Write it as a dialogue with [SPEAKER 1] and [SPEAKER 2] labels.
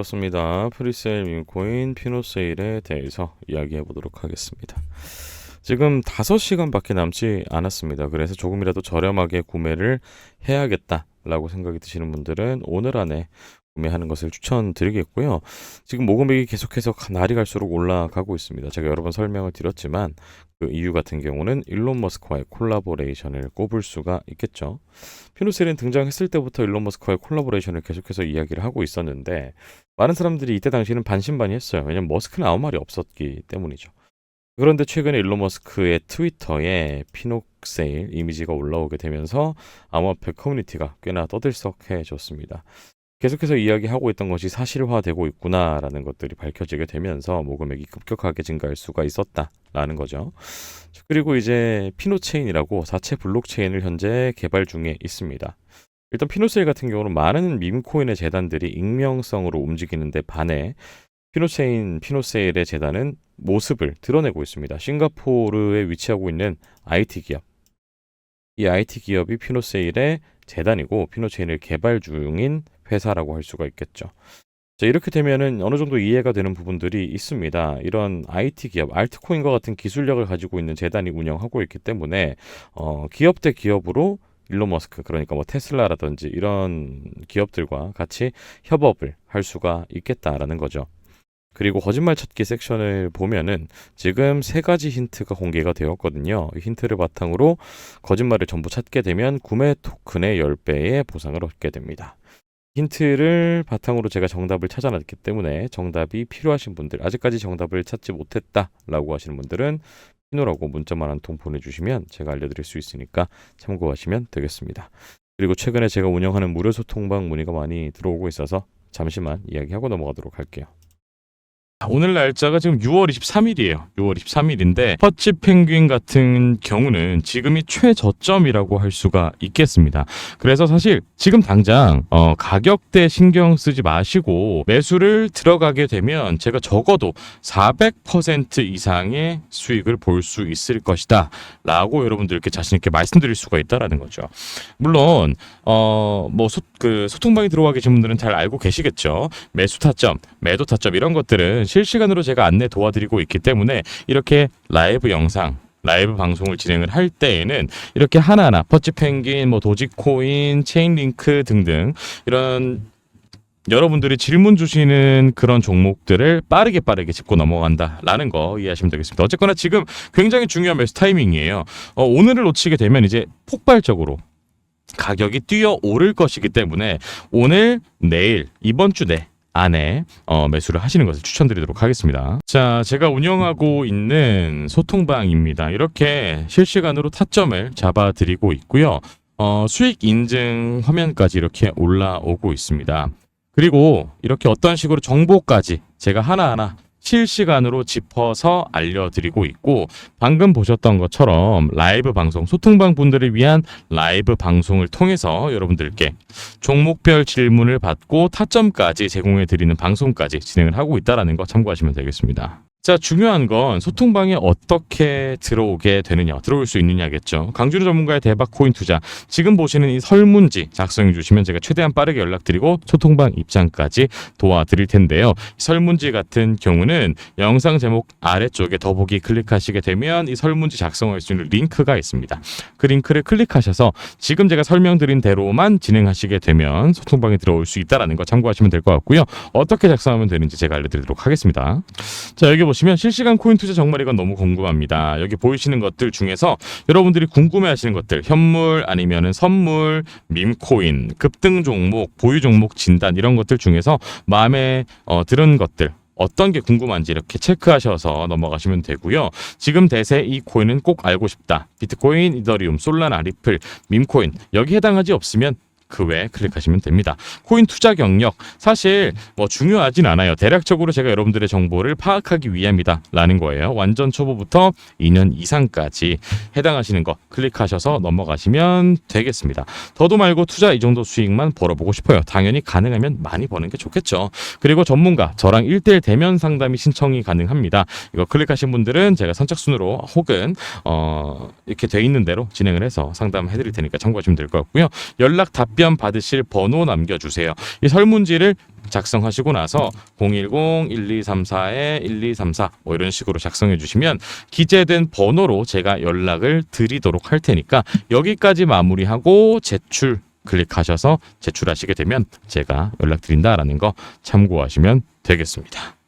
[SPEAKER 1] 반갑습니다. 프리세일 민코인 피노세일에 대해서 이야기해 보도록 하겠습니다. 지금 5시간밖에 남지 않았습니다. 그래서 조금이라도 저렴하게 구매를 해야겠다 라고 생각이 드시는 분들은 오늘 안에 구매하는 것을 추천드리겠고요. 지금 모금액이 계속해서 날이 갈수록 올라가고 있습니다. 제가 여러 번 설명을 드렸지만 그 이유 같은 경우는 일론 머스크와의 콜라보레이션을 꼽을 수가 있겠죠. 피노셀은 등장했을 때부터 일론 머스크와의 콜라보레이션을 계속해서 이야기를 하고 있었는데 많은 사람들이 이때 당시에는 반신반의했어요. 왜냐면 머스크는 아무 말이 없었기 때문이죠. 그런데 최근에 일론 머스크의 트위터에 피노세일 이미지가 올라오게 되면서 암호화폐 커뮤니티가 꽤나 떠들썩해졌습니다. 계속해서 이야기하고 있던 것이 사실화되고 있구나라는 것들이 밝혀지게 되면서 모금액이 급격하게 증가할 수가 있었다라는 거죠. 그리고 이제 피노체인이라고 자체 블록체인을 현재 개발 중에 있습니다. 일단 피노세일 같은 경우는 많은 밈코인의 재단들이 익명성으로 움직이는데 반해 피노체인 피노세일의 재단은 모습을 드러내고 있습니다. 싱가포르에 위치하고 있는 IT 기업. 이 IT 기업이 피노세일의 재단이고 피노체인을 개발 중인 회사라고 할 수가 있겠죠. 자, 이렇게 되면은 어느 정도 이해가 되는 부분들이 있습니다. 이런 IT 기업, 알트코인과 같은 기술력을 가지고 있는 재단이 운영하고 있기 때문에 어, 기업 대 기업으로 일론 머스크 그러니까 뭐 테슬라라든지 이런 기업들과 같이 협업을 할 수가 있겠다라는 거죠. 그리고 거짓말 찾기 섹션을 보면은 지금 세 가지 힌트가 공개가 되었거든요. 이 힌트를 바탕으로 거짓말을 전부 찾게 되면 구매 토큰의 10배의 보상을 얻게 됩니다. 힌트를 바탕으로 제가 정답을 찾아놨기 때문에 정답이 필요하신 분들 아직까지 정답을 찾지 못했다라고 하시는 분들은 피노라고 문자만 한 통 보내주시면 제가 알려드릴 수 있으니까 참고하시면 되겠습니다. 그리고 최근에 제가 운영하는 무료 소통방 문의가 많이 들어오고 있어서 잠시만 이야기하고 넘어가도록 할게요. 오늘 날짜가 지금 6월 23일이에요. 6월 23일인데 퍼치 펭귄 같은 경우는 지금이 최저점이라고 할 수가 있겠습니다. 그래서 사실 지금 당장 어, 가격대 신경 쓰지 마시고 매수를 들어가게 되면 제가 적어도 400% 이상의 수익을 볼 수 있을 것이다. 라고 여러분들께 자신 있게 말씀드릴 수가 있다라는 거죠. 물론 어, 뭐 소, 그 소통방에 들어와 계신 분들은 잘 알고 계시겠죠. 매수 타점, 매도 타점 이런 것들은 실시간으로 제가 안내 도와드리고 있기 때문에 이렇게 라이브 영상 라이브 방송을 진행을 할 때에는 이렇게 하나하나 퍼치 펭귄, 뭐 도지코인, 체인 링크 등등 이런 여러분들이 질문 주시는 그런 종목들을 빠르게 빠르게 짚고 넘어간다라는 거 이해하시면 되겠습니다. 어쨌거나 지금 굉장히 중요한 매수 타이밍이에요. 어, 오늘을 놓치게 되면 이제 폭발적으로 가격이 뛰어 오를 것이기 때문에 오늘, 내일, 이번 주 내 안에 어, 매수를 하시는 것을 추천드리도록 하겠습니다. 자, 제가 운영하고 있는 소통방입니다. 이렇게 실시간으로 타점을 잡아드리고 있고요. 어, 수익 인증 화면까지 이렇게 올라오고 있습니다. 그리고 이렇게 어떤 식으로 정보까지 제가 하나하나 실시간으로 짚어서 알려드리고 있고 방금 보셨던 것처럼 라이브 방송 소통방 분들을 위한 라이브 방송을 통해서 여러분들께 종목별 질문을 받고 타점까지 제공해 드리는 방송까지 진행을 하고 있다라는 거 참고하시면 되겠습니다. 자, 중요한 건 소통방에 어떻게 들어오게 되느냐, 들어올 수 있느냐겠죠. 강준호 전문가의 대박 코인 투자. 지금 보시는 이 설문지 작성해 주시면 제가 최대한 빠르게 연락드리고 소통방 입장까지 도와드릴 텐데요. 설문지 같은 경우는 영상 제목 아래쪽에 더보기 클릭하시게 되면 이 설문지 작성할 수 있는 링크가 있습니다. 그 링크를 클릭하셔서 지금 제가 설명드린 대로만 진행하시게 되면 소통방에 들어올 수 있다라는 거 참고하시면 될 것 같고요. 어떻게 작성하면 되는지 제가 알려드리도록 하겠습니다. 자, 여기 보시면 실시간 코인 투자 정말 이건 너무 궁금합니다. 여기 보이시는 것들 중에서 여러분들이 궁금해하시는 것들 현물 아니면은 선물, 밈코인, 급등 종목, 보유 종목 진단 이런 것들 중에서 마음에 어, 들은 것들 어떤 게 궁금한지 이렇게 체크하셔서 넘어가시면 되고요. 지금 대세 이 코인은 꼭 알고 싶다. 비트코인, 이더리움, 솔라나, 리플, 밈코인 여기 해당하지 없으면 그 외에 클릭하시면 됩니다. 코인 투자 경력 사실 뭐 중요하진 않아요. 대략적으로 제가 여러분들의 정보를 파악하기 위함이다 라는 거예요. 완전 초보부터 2년 이상까지 해당하시는 거 클릭하셔서 넘어가시면 되겠습니다. 더도 말고 투자 이 정도 수익만 벌어보고 싶어요. 당연히 가능하면 많이 버는 게 좋겠죠. 그리고 전문가 저랑 1대1 대면 상담이 신청이 가능합니다. 이거 클릭하신 분들은 제가 선착순으로 혹은 어 이렇게 돼 있는 대로 진행을 해서 상담해 드릴 테니까 참고하시면 될 것 같고요. 연락 답변 답변 받으실 번호 남겨주세요. 이 설문지를 작성하시고 나서 010-1234-1234 뭐 이런 식으로 작성해 주시면 기재된 번호로 제가 연락을 드리도록 할 테니까 여기까지 마무리하고 제출 클릭하셔서 제출하시게 되면 제가 연락드린다라는 거 참고하시면 되겠습니다.